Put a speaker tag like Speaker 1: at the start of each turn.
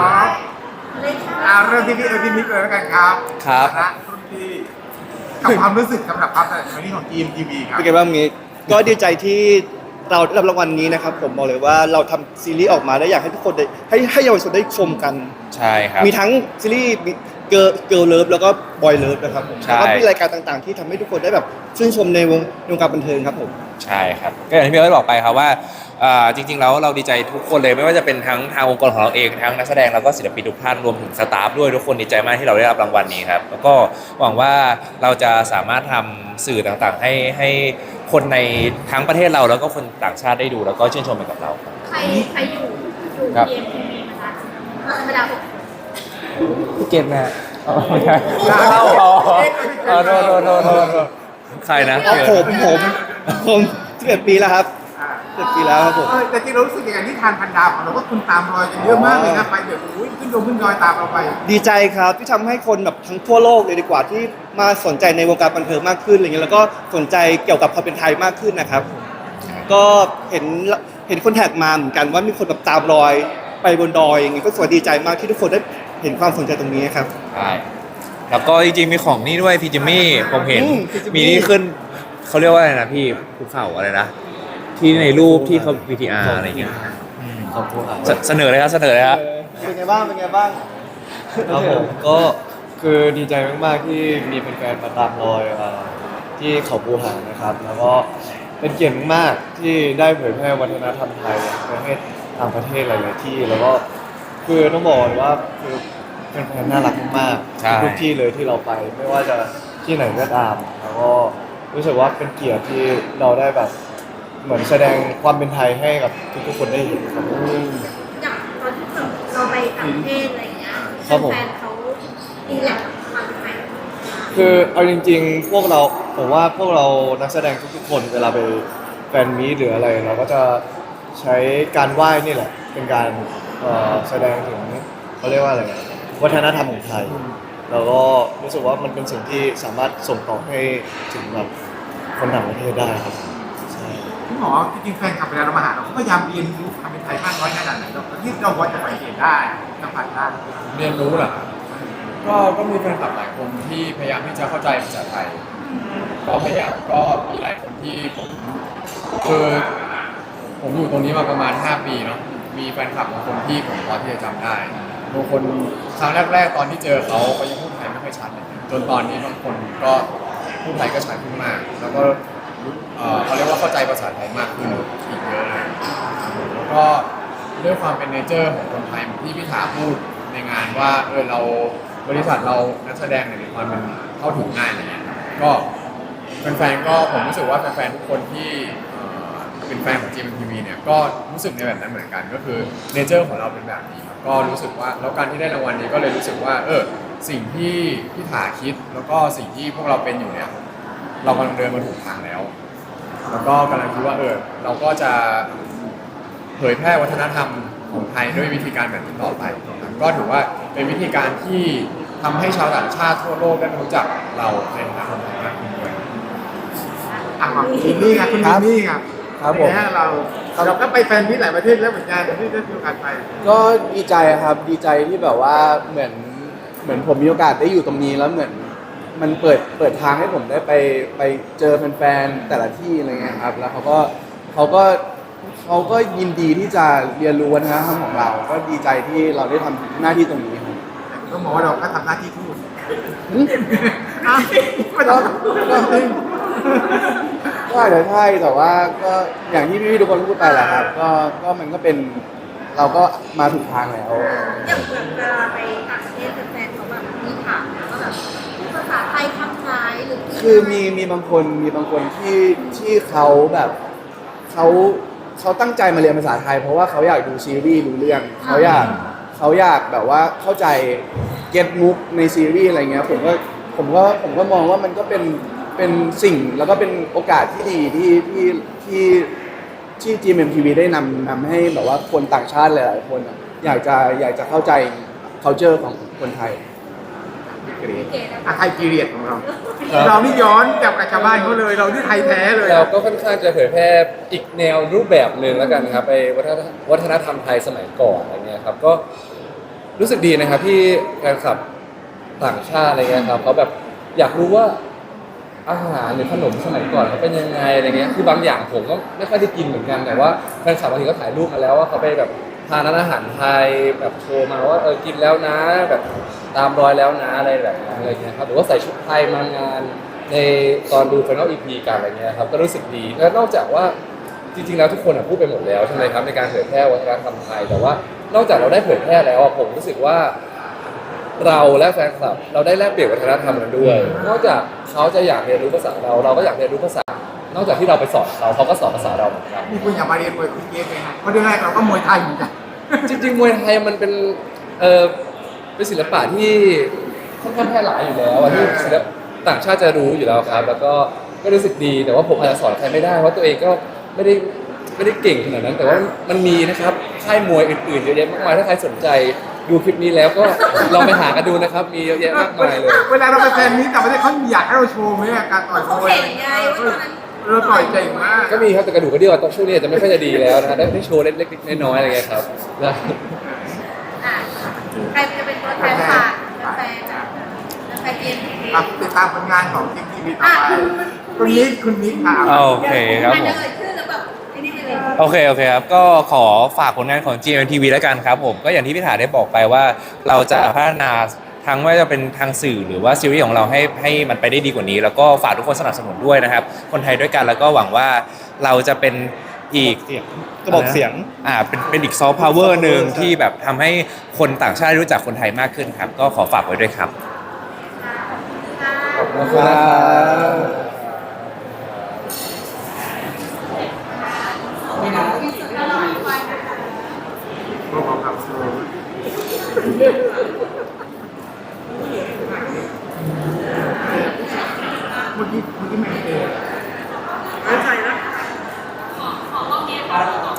Speaker 1: พร้อม
Speaker 2: เลยค่ะ
Speaker 1: อ่าเริ่มที่พี่เอพี่มิกเลยแล้วกันครับ
Speaker 3: ครับ
Speaker 1: นะรุ่นพี่กับความรู้สึกสำหรับความสำเร็จวันนี้ของ GMTV ครับ
Speaker 3: เป็นไงบ้างงี้ก็ดีใจที่เราได้รับรางวัลนี้นะครับ ผมบอกเลยว่าเราทำซีรีส์ออกมาแล้วอยากให้ทุกคนได้ให้ให้เยาวชนได้ชมกัน
Speaker 4: ใช่ครับ
Speaker 3: มีทั้งซีรีส์เกิร์ลเกิร์ลเลิฟแล้วก็บอยเลิฟนะครับผม
Speaker 4: ใช่
Speaker 3: แล้วก็มีรายการต่างๆ ที่ทำให้ทุกคนได้แบบชื่นชมในวงในวงการบันเทิงครับผม
Speaker 4: ใช่ครับก็อย่างที่พี่เอิร์ธบอกไปครับว่าอ่า จริงๆแล้วเราดีใจทุกคนเลยไม่ว่าจะเป็นทั้งทางองค์กรของเราเองทั้งนักแสดงแล้วก็ศิลปินทุกท่านรวมถึงสตาฟด้วยทุกคนดีใจมากที่เราได้รับรางวัลนี้ครับแล้วก็หวังว่าเราจะสามารถทำสื่อต่างๆ ให้ให้คนในทั้งประเทศเราแล้วก็คนต่างชาติได้ดูแล้วก็ชื่นชมไปกับเราครับ
Speaker 2: ใครใครอยู่อยู่
Speaker 4: ครับ
Speaker 2: เอ็มทีวีนะคะธรรมดาหก
Speaker 4: พี่เกมนะไม่ใช่เล่าอ๋ออ๋อโทษโทษโทษโทษโทษใครนะ
Speaker 3: เอาผมผมผม11ปีแล้วครับ
Speaker 1: อ่า
Speaker 3: 11ปีแล้วครับผม
Speaker 1: เออแต่ที่เรารู้สึกอย่างนี้ทานพันดาวของเราก็คุณตามรอยกันเยอะมากเลยนะไปเดี๋ยวอุ้ยขึ้นโดมขึ้นดอยตามเราไป
Speaker 3: ดีใจครับที่ทำให้คนแบบทั้งทั่วโลกเลยดีกว่าที่มาสนใจในวงการบันเทิงมากขึ้นอะไรเงี้ยแล้วก็สนใจเกี่ยวกับความเป็นไทยมากขึ้นนะครับ ก็เห็นเห็นคนแท็กมาเหมือนกันว่ามีคนแบบตามรอยไปบนดอยอย่างงี้ก็สวยดีใจมากที่ทุกคนได้เห็นความสนใจตรงนี้ครับ
Speaker 4: ใช่แล้วก็จริงๆมีของนี่ด้วยพี่จิมมี่ผมเห็น
Speaker 3: อืมพี่จิมมี่
Speaker 4: มีนี่ขึ้นเขาเรียกว่าอะไรนะพี่ภูเขาอะไรนะ ที่ในรูปที่เขา VTR อะไรอย่างเงี้ย
Speaker 3: ขอบคุณครับ
Speaker 4: เสเสนอเลยครับเสนอเลยครับ
Speaker 3: เป็นไงบ้างเป็นไงบ้าง
Speaker 5: ครับผมก็คือดีใจมาก ๆ ที่มีแฟนๆมาตามรอยเอ่อที่เขาปูหานะครับ แล้วก็เป็นเกียรติมากๆที่ได้เผยแพร่วัฒนธรรมไทยไปให้ต่างประเทศหลาย ๆ ที่ แล้วก็คือต้องบอกเลยว่าคือแฟนๆน่ารักมาก
Speaker 4: ใช่
Speaker 5: ๆทุกที่เลยที่เราไปไม่ว่าจะที่ไหนก็ตาม แล้วก็รู้สึกว่าเป็นเกียรติที่เราได้แบบ เหมือนแสดงความเป็นไทยให้กับทุกๆคนได้เห็นครับผม
Speaker 2: อย่างตอนที่เราไปต่างประเทศอะไรอย่างเงี้ย
Speaker 5: ครับผม
Speaker 2: แฟนๆเขาดีแลกกับความเป็นไทย
Speaker 5: คือเอาจริง ๆ พวกเราผมว่าพวกเรานักแสดงทุกๆคนเวลาไปแฟนมีตหรืออะไร เราก็จะใช้การไหว้นี่แหละ เป็นการเอ่อแสดงถึงเขาเรียกว่าอะไรอะวัฒนธรรมของไทยแล้วก็รู้สึกว่ามันเป็นสิ่งที่สามารถส่งต่อให้ถึงแบบคนต่างประเทศได้ครับใช่
Speaker 1: คุณ หมอจริงๆแฟนคลับเวลาเรามาหาเราเขาพยายามเรียนรู้ความเป็นไทยมากน้อยขนาดไหนเราที่เราพอจะสังเกตได้สัมผัสได้
Speaker 6: เรียนรู้เหรอก็ก็มีแฟนคลับหลายคนที่พยายามที่จะเข้าใจภาษาไทย ก็พยายามก็มีหลายคนที่ผมคือผมอยู่ตรงนี้มาประมาณ 5 ปีเนาะมีแฟนคลับบางคนที่ผมพอที่จะจำได้บางคนครั้งแรก ๆ ตอนที่เจอเขาเขายังพูดไทยไม่ค่อยชัดเลยจนตอนนี้บางคนก็พูดไทยก็ชัดขึ้นมาก แล้วก็ เอ่อเขาเรียกว่าเข้าใจภาษาไทยมากขึ้นอีกเยอะเลยแล้วก็ด้วยความเป็นเนเจอร์ของคนไทยเหมือนที่พี่ถาพูดในงานว่าเออเราบริษัทเรานักแสดงเนี่ยมีความมันเข้าถึงง่ายอะไรเงี้ยก็แฟนๆก็ผมรู้สึกว่าแฟนๆทุกคนที่เอ่อเป็นแฟนของ GMTV เนี่ยก็รู้สึกในแบบนั้นเหมือนกัน ก็คือเนเจอร์ของเราเป็นแบบนี้ครับก็รู้สึกว่าแล้วการที่ได้รางวัลนี้ก็เลยรู้สึกว่าเออสิ่งที่พี่ถาคิด แล้วก็สิ่งที่พวกเราเป็นอยู่เนี่ย เรากำลังเดินมาถูกทางแล้ว แล้วก็กำลังคิดว่าเออเราก็จะเผยแพร่วัฒนธรรมของไทยด้วยวิธีการแบบนี้ต่อไปนะครับก็ถือว่าเป็นวิธีการที่ทำให้ชาวต่างชาติทั่วโลกได้รู้จักเราในฐานะคนไทยมากขึ้นด้วย
Speaker 1: อะของจิมมี่ครับคุณจิมมี่ครับ
Speaker 7: ครับผม
Speaker 1: เป็นไงฮะเราเราก็ไปแฟนที่หลายประเทศแล้วเหมือนกันที่ได้มีโอกาสไป
Speaker 7: ก็ดีใจครับดีใจที่แบบว่าเหมือนเหมือนผมมีโอกาสได้อยู่ตรงนี้แล้วเหมือน มันเปิดเปิดทางให้ผมได้ไปไปเจอแฟนๆแต่ละที่อะไรเงี้ยครับ แล้วเขาก็เขาก็เขาก็ยินดีที่จะเรียนรู้วัฒนธรรมของเรา ก็ดีใจที่เราได้ทำหน้าที่ตรงนี้ครับ
Speaker 1: ก็หมอเราก็ทำหน้าที่ทูต
Speaker 7: หึ
Speaker 1: อะไม่ต้อง
Speaker 7: ก็ก็อาจจะใช่แต่ว่าก็อย่างที่พี่ๆทุกคนพูดไปแหละครับ ก็ก็มันก็เป็นเราก็มาถูกทางแล้ว
Speaker 2: อย่างเหมือนเวลาไปต่างประเทศแฟนๆเขาแบบมีถามนะว่าแบบ ภาษาไทยคำไหนหรือกิน
Speaker 7: คือมีมีบางคนมีบางคนที่ที่เขาแบบเขาเขาตั้งใจมาเรียนภาษาไทย เพราะว่าเขาอยากดูซีรีส์รู้เรื่องเขาอยากเขาอยากแบบว่าเข้าใจเก็ตมุกในซีรีส์อะไรเงี้ยผมก็ผมก็ผมก็มองว่ามันก็เป็นเป็นสิ่งแล้วก็เป็นโอกาสที่ดีที่ที่ที่ที่ GMMTV ได้นำนำให้แบบว่าคนต่างชาติหลายๆคนอะอยากจะอยากจะเข้าใจ culture ของคนไทย
Speaker 2: เก๋นะ
Speaker 1: อะไทยพีเรียดของเราเรานี่ย้อนกลับกับชาวบ้านเขาเลย เราที่ไทยแท้เลย
Speaker 8: เราก็ค่อนข้างจะเผยแพร่อีกแนวรูปแบบหนึ่งแล้วกันครับไปวัฒนวัฒนธรรมไทยสมัยก่อนอะไรเงี้ยครับก็รู้สึกดีนะครับที่แฟนคลับต่างชาติอะไรเงี้ยครับเขาแบบอยากรู้ว่าอาหารหรือขนมสมัยก่อนเขาเป็นยังไงอะไรเงี้ยคือบางอย่างผมก็ไม่ค่อยได้กินเหมือนกันแต่ว่าแฟนคลับบางทีก็ถ่ายรูปมาแล้วว่าเขาไปแบบ ทานร้านอาหารไทยแบบโชว์มาว่าเออกินแล้วนะ แบบตามรอยแล้วนะอะไรแบบนี้อะไรเงี้ยครับหรือว่าใส่ชุดไทยมางานในตอนดู Final EP กันอะไรเงี้ยครับก็รู้สึกดีแล้วนอกจากว่าจริงๆแล้วทุกคนอะพูดไปหมดแล้วใช่ไหมครับในการเผยแพร่วัฒนธรรมไทยแต่ว่านอกจากเราได้เผยแพร่แล้วอะผมรู้สึกว่า เราและแฟนคลับเราได้แลกเปลี่ยนวัฒนธรรมกันด้วย นอกจากเขาจะอยากเรียนรู้ภาษาเราเราก็อยากเรียนรู้ภาษา นอกจากที่เราไปสอนเขาเขาก็สอนภาษาเราเหมือนกัน
Speaker 1: มีคุณอยากมาเรียนมวยคุณเกมไหมครับเพราะเรื่องแรกเราก็มวยไทยเหมือนกัน
Speaker 8: จริงๆมวยไทยมันเป็นเออเป็นศิลปะที่ค่อนข้างแพร่หลายอยู่แล้วอะที่ศิลปต่างชาติจะรู้อยู่แล้วครับ แล้วก็ก็รู้สึกดีแต่ว่าผมอาจจะสอนใครไม่ได้เพราะตัวเองก็ไม่ได้ไม่ได้เก่งขนาดนั้น แต่ว่ามันมีนะครับค่ายมวยอื่นๆเยอะแยะมากมายถ้าใครสนใจดูคลิปนี้แล้วก็ลองไปหากันดูนะครับ มีเยอะแยะมากมายเลย
Speaker 1: เวลาเราไปแฟนนี้แต่ประเทศเขาอยากให้เราโชว์ไหมอะการต่อยมวย
Speaker 2: เห็นไงว่าตอนนั้น
Speaker 1: เราต่อยเก่งมาก
Speaker 8: ก็มีครับแต่กระดูกกระเดี่ยวตอนช่วงนี้อาจจะไม่ค่อยจะดีแล้วนะได้ได้โชว์เล็กๆน้อยๆอะไรเงี้ยครับได้
Speaker 2: อะใครจะเป็นตัวแทนฝากแฟนๆอะแฟนเย็น
Speaker 1: ครับติดตามผลงานของทีมทีวีต่อ
Speaker 2: อะ
Speaker 1: ไป
Speaker 2: คุณ
Speaker 1: คุณนิกคุณนิกครับ
Speaker 4: โอเคครับผม
Speaker 2: อาจจะเอ่ยชื่อแล้วแบบไอ้นี่ไปเลย
Speaker 4: โอเค โอเคครับ ก็ขอฝากผลงานของ GMTV แล้วกันครับผม ก็อย่างที่พี่ถาได้บอกไปว่าเราจะพัฒนา ทั้งไม่ว่าจะเป็นทางสื่อหรือว่าซีรีส์ของเราให้ให้มันไปได้ดีกว่านี้ แล้วก็ฝากทุกคนสนับสนุนด้วยนะครับ คนไทยด้วยกันแล้วก็หวังว่าเราจะเป็นอีก
Speaker 3: เสียงกระบอกเสียง
Speaker 4: อ่าเป็นเป็นอีกซอฟต์พาวเวอร์หนึ่งที่แบบทำให้คนต่างชาติรู้จักคนไทยมากขึ้นครับ ก็ขอฝากไว้ด้วยครับ
Speaker 8: ขอบคุณครับ
Speaker 1: God